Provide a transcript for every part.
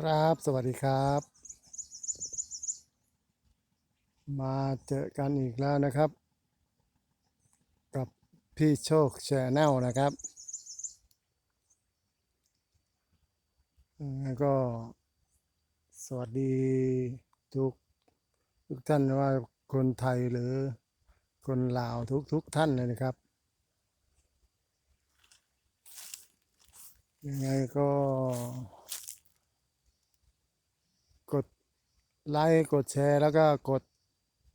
ครับ สวัสดีครับ มาเจอกันอีกแล้วนะครับ กับพี่โชคแชนแนลนะครับแล้วก็ สวัสดีทุกทุกท่านว่าคนไทยหรือคนลาวทุกทุกท่านเลยนะครับ ยังไงก็ด ไลค์กดแชร์แล้วก็กด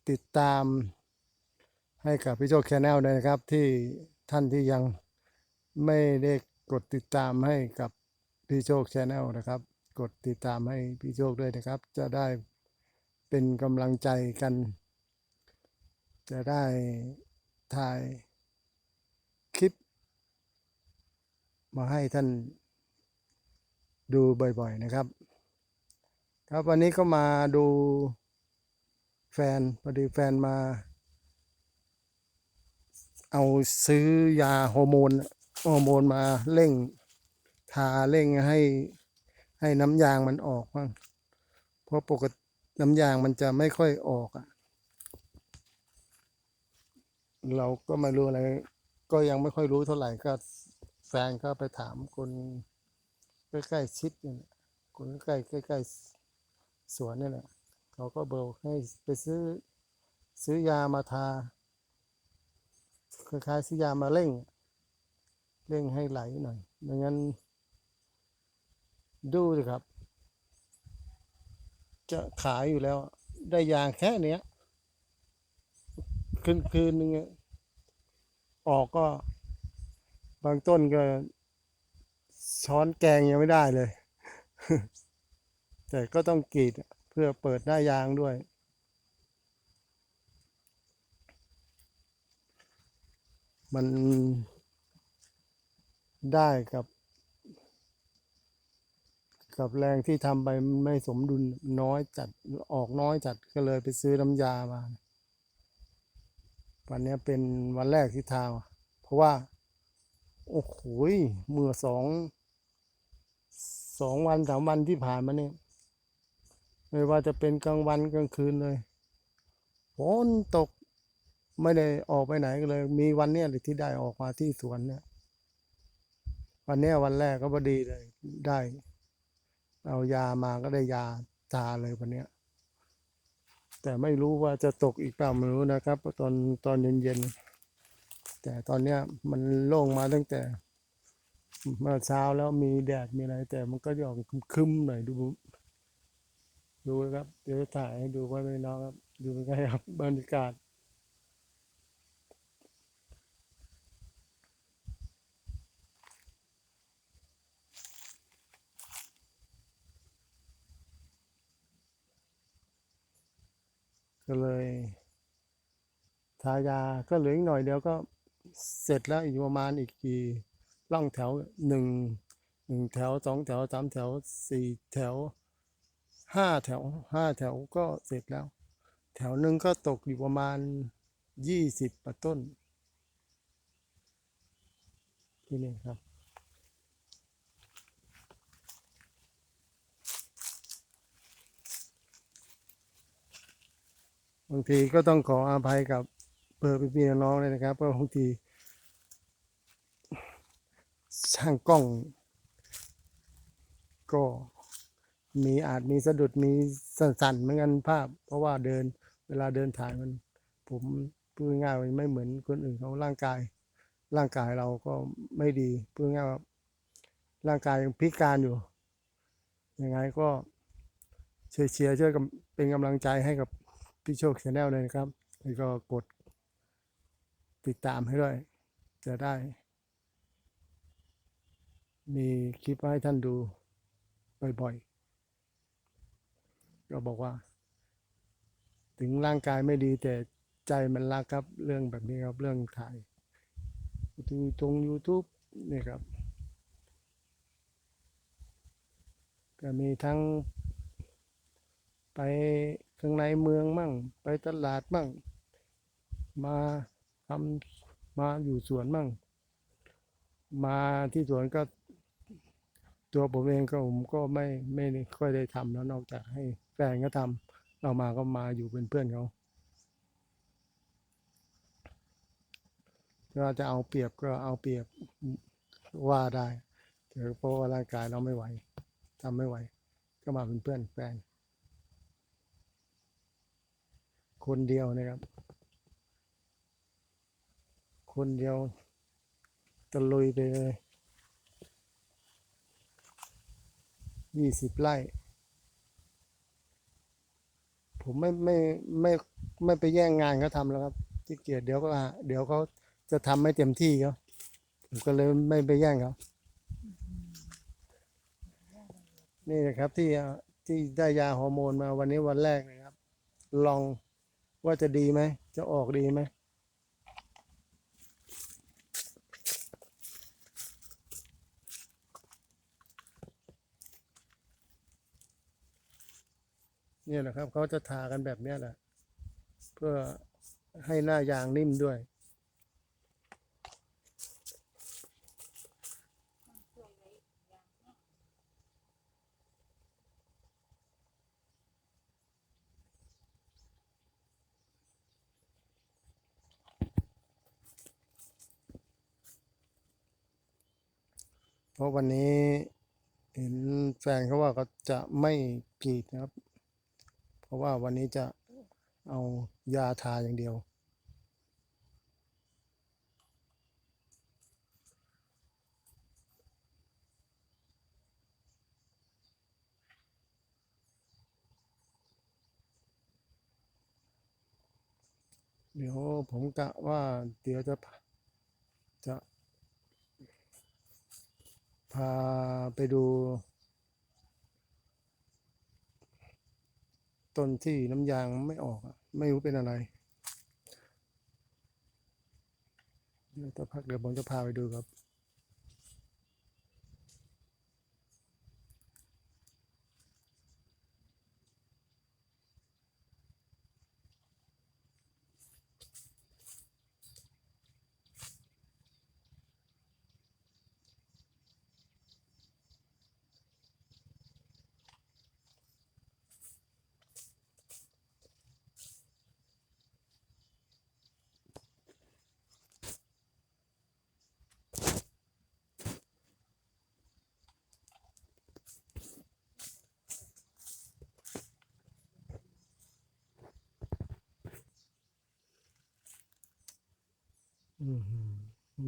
ติดตามให้กับพี่โชคแชนแนลด้วยนะครับที่ท่านที่ยังไม่ได้กดติดตามให้กับพี่โชคแชนแนลนะครับ กดติดตามให้พี่โชคด้วยนะครับ จะได้เป็นกำลังใจกัน จะได้ถ่ายคลิป มาให้ท่านดูบ่อยๆนะครับ ครับวันนี้ก็มาดูแฟนพอดีแฟนมา เอาซื้อยาฮอร์โมนฮอร์โมนมาเร่งทาเร่งให้ให้น้ำยางมันออกบ้างเพราะปกติน้ำยางมันจะไม่ค่อยออกอะเราก็ไม่รู้อะไร ก็ยังไม่ค่อยรู้เท่าไหร่ก็แฟนก็ไปถามคนใกล้ๆชิดนี่คนใกล้ใกล้ๆ สวนนี่แหละเขาก็เบอกให้ไปซื้อซื้อยามาทาคล้ายๆซื้อยามาเร่ง เร่งให้ไหลหน่อยไม่งั้น ดูสิครับ จะขายอยู่แล้ว ได้ยาแค่เนี้ย คืนคืนนึงออกก็ บางต้นก็ช้อนแกงยังไม่ได้เลย แต่ก็ต้องกรีดเพื่อเปิดหน้ายางด้วย มันได้กับ กับแรงที่ทำไปไม่สมดุลน้อยจัดออกน้อยจัดก็เลยไปซื้อน้ำยามา วันนี้เป็นวันแรกที่ทาเพราะว่า โอ้โหเมื่อสองสองวันสามวันที่ผ่านมาเนี่ย ไม่ว่าจะเป็นกลางวันกลางคืนเลยฝนตกไม่ได้ออกไปไหนกันเลย มีวันเนี้ยเลยที่ได้ออกมาที่สวนเนี่ย วันเนี้ยวันแรกก็พอดีเลยได้ เอายามาก็ได้ยาทาเลยวันเนี้ย แต่ไม่รู้ว่าจะตกอีกเปล่าไม่รู้นะครับ ตอนตอนเย็นๆแต่ตอนเนี้ยมันโล่งมาตั้งแต่เมื่อเช้าแล้วมีแดดมีอะไร แต่มันก็จะออกครึมๆหน่อยดู ดูนะครับ เดี๋ยวจะถ่ายให้ดูไว้ไม่น้องครับ ดูใกล้ๆครับบรรยากาศก็เลยทายาก็เหลืออีกหน่อยเดียวก็เสร็จแล้วอีกประมาณอีกกี่ร่องแถวหนึ่งหนึ่งแถวสองแถวสามแถวสี่แถว ห้าแถวห้าแถวก็เสร็จแล้ว แถวหนึ่งก็ตกอยู่ประมาณยี่สิบต้น ที่นี่ครับ บางทีก็ต้องขออภัยกับเพื่อพี่ๆน้องเลยนะครับเพราะบางทีช่างกล้อง ก็ มีอาจมีสะดุดมีสั่นๆเหมือนกันภาพ เพราะว่าเดินเวลาเดินถ่ายมัน ผมพูดง่ายมันไม่เหมือนคนอื่นเขาร่างกาย ร่างกายเราก็ไม่ดีพูดง่ายว่าร่างกายยังพิการอยู่ยังไงก็เชียร์เชียร์ช่วยกันเป็นกำลังใจให้กับพี่โชคชาแนลเลยนะครับแล้วก็กดติดตามให้ด้วย จะได้ มีคลิปให้ท่านดูบ่อยๆ ก็บอกว่า ถึงร่างกายไม่ดีแต่ใจมันรักครับ เรื่องแบบนี้ครับเรื่องถ่ายดูตรง YouTube นี่ครับ ก็มีทั้ง ไปข้างในเมืองมั่ง ไปตลาดมั่ง มาทำมาอยู่สวนมั่ง มาที่สวนก็ตัวผมเองก็ผมก็ไม่ไม่ค่อยได้ทำแล้วนอกจากให้ ฟนก็ทำเรามาก็มาอยู่เป็นเพื่อนเขาถ้าจะเอาเปรียบก็เอาเปรียบว่าได้แต่เพราะว่าร่างกายเราไม่ไหวทำไม่ไหว ก็มาเป็นเพื่อนแฟน คนเดียวนะครับ คนเดียวตะลุยไปเลยยี่สิบไร่ ผมไม่ไม่ไม่ไม่ไปแย่งงานเขาทำแล้วครับที่เกียจเดี๋ยวก็เดี๋ยวเขาจะทำไม่เต็มที่เขาผมก็เลยไม่ไปแย่งเขานี่นะครับที่ที่ได้ยาฮอร์โมนมาวันนี้วันแรกนะครับ ลองว่าจะดีไหม จะออกดีไหม เนี่ยนะครับเขาจะทากันแบบนี้แหละเพื่อให้หน้ายางนิ่มด้วย เพราะวันนี้เห็นแฟนเขาว่าเขาจะไม่กรีดนะครับ เพราะว่าวันนี้จะเอายาทาอย่างเดียว เดี๋ยวผมกะว่าเดี๋ยวจะจะพาไปดู ต้นที่น้ำยางไม่ออกไม่รู้เป็นอะไรเดี๋ยวพักเดี๋ยวผมจะพาไปดูครับ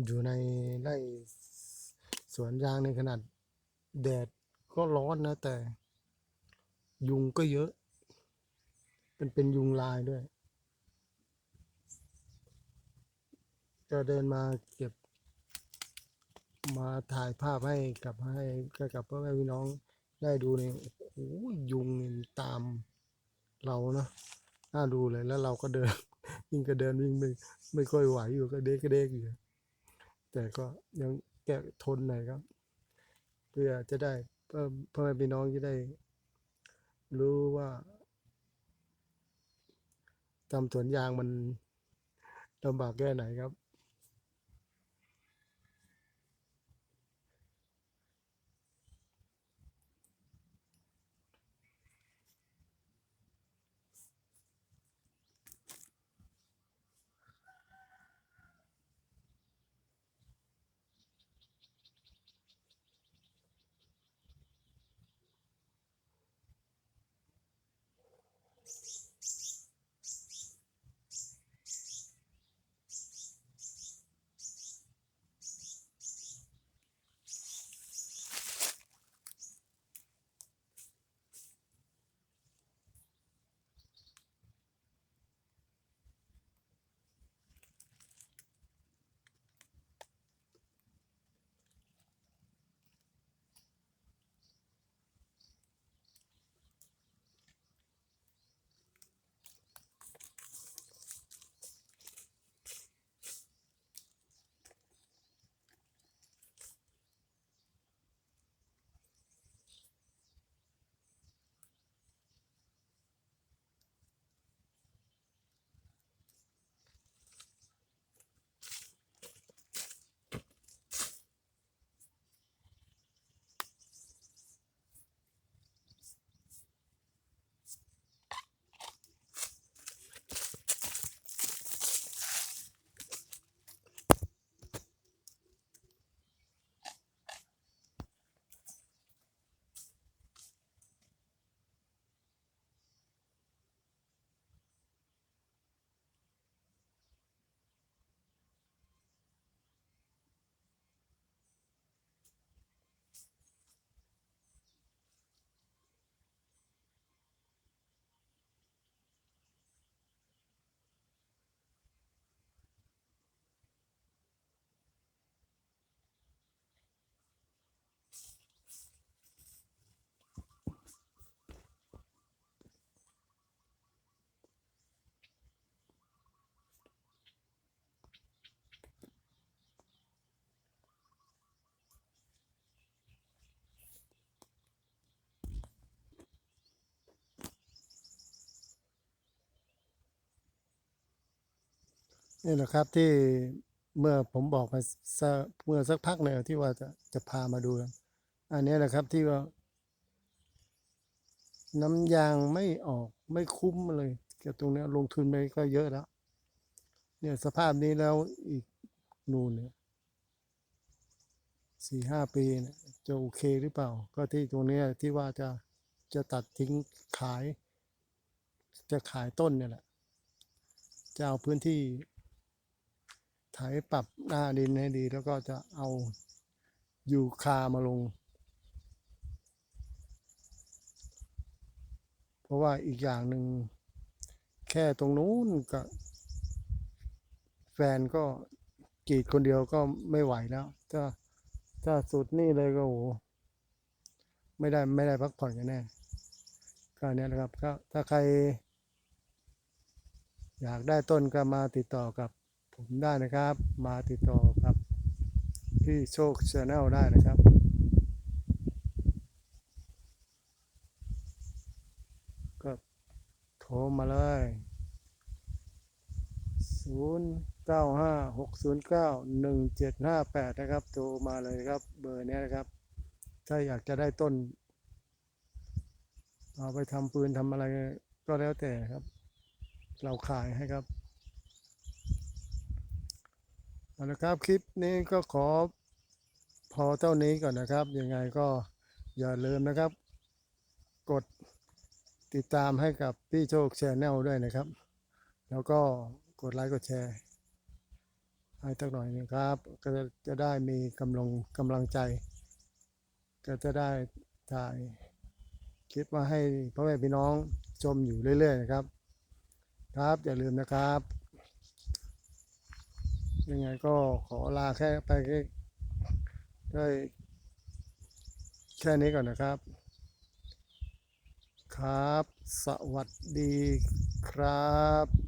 อยู่ในไร่สวนยางในขนาดแดดก็ร้อนนะแต่ ยุงก็เยอะ เป็นเป็นยุงลายด้วย จะเดินมาเก็บ มาถ่ายภาพให้กับให้กับพ่อแม่พี่น้องได้ดูเนี่ยโอ้โหยุงตามเราเนาะน่าดูเลยแล้วเราก็เดิน ยิ่งก็เดินวิ่งไม่ไม่ค่อยไหวอยู่ก็เด็กก็เด็กอยู่แต่ก็ยังแก้ทนหน่อยครับ เพื่อจะได้เพื่อพ่อแม่พี่น้องจะได้ รู้ว่าทำสวนยางมันลำบากแค่ไหนครับ นี่แหละครับที่เมื่อผมบอกไปเมื่อสักพักหนึ่งที่ว่าจะจะพามาดู อันนี้แหละครับที่ว่า น้ำยางไม่ออกไม่คุ้มเลยเกี่ยวตรงนี้ลงทุนไปก็เยอะแล้ว เนี่ยสภาพนี้แล้วอีกนู่นเนี่ยสี่ห้าปีเนี่ยจะโอเคหรือเปล่า ก็ที่ตรงนี้ที่ว่าจะจะตัดทิ้งขาย จะขายต้นเนี่ยแหละจะเอาพื้นที่ ถปรับหน้าดินให้ดี แล้วก็จะเอายูคามาลง เพราะว่าอีกอย่างหนึ่งแค่ตรงนู้นก็แฟนก็กรีดคนเดียวก็ไม่ไหวแล้ว ถ้าถ้าสุดนี่เลยก็โอ้โหไม่ได้ไม่ได้พักผ่อนกันแน่ก็เนี้ยนะครับก็ถ้าใคร อยากได้ต้นก็มาติดต่อกับ ผมได้นะครับ มาติดต่อกับพี่โชคชาแนลได้นะครับก็โทรมาเลย 0 9 5 6 0 9 1 7 5 8 นะครับ โทรมาเลยครับ เบอร์นี้นะครับ ถ้าอยากจะได้ต้น เอาไปทำปืนทำอะไรก็แล้วแต่ครับ เราขายให้ครับ เอาละครับคลิปนี้ก็ขอพอเท่านี้ก่อนนะครับ ยังไงก็อย่าลืมนะครับ กดติดตามให้กับพี่โชคแชนแนลด้วยนะครับ แล้วก็กดไลค์กดแชร์ให้ตักหน่อยนะครับ ก็จะได้มีกำลังกำลังใจ ก็จะได้ถ่ายคลิปมาให้พ่อแม่พี่น้องชมอยู่เรื่อย ๆ นะครับ ครับอย่าลืมนะครับ ยังไงก็ขอลาแค่ไปแค่ได้แค่นี้ก่อนนะครับ ครับ สวัสดีครับ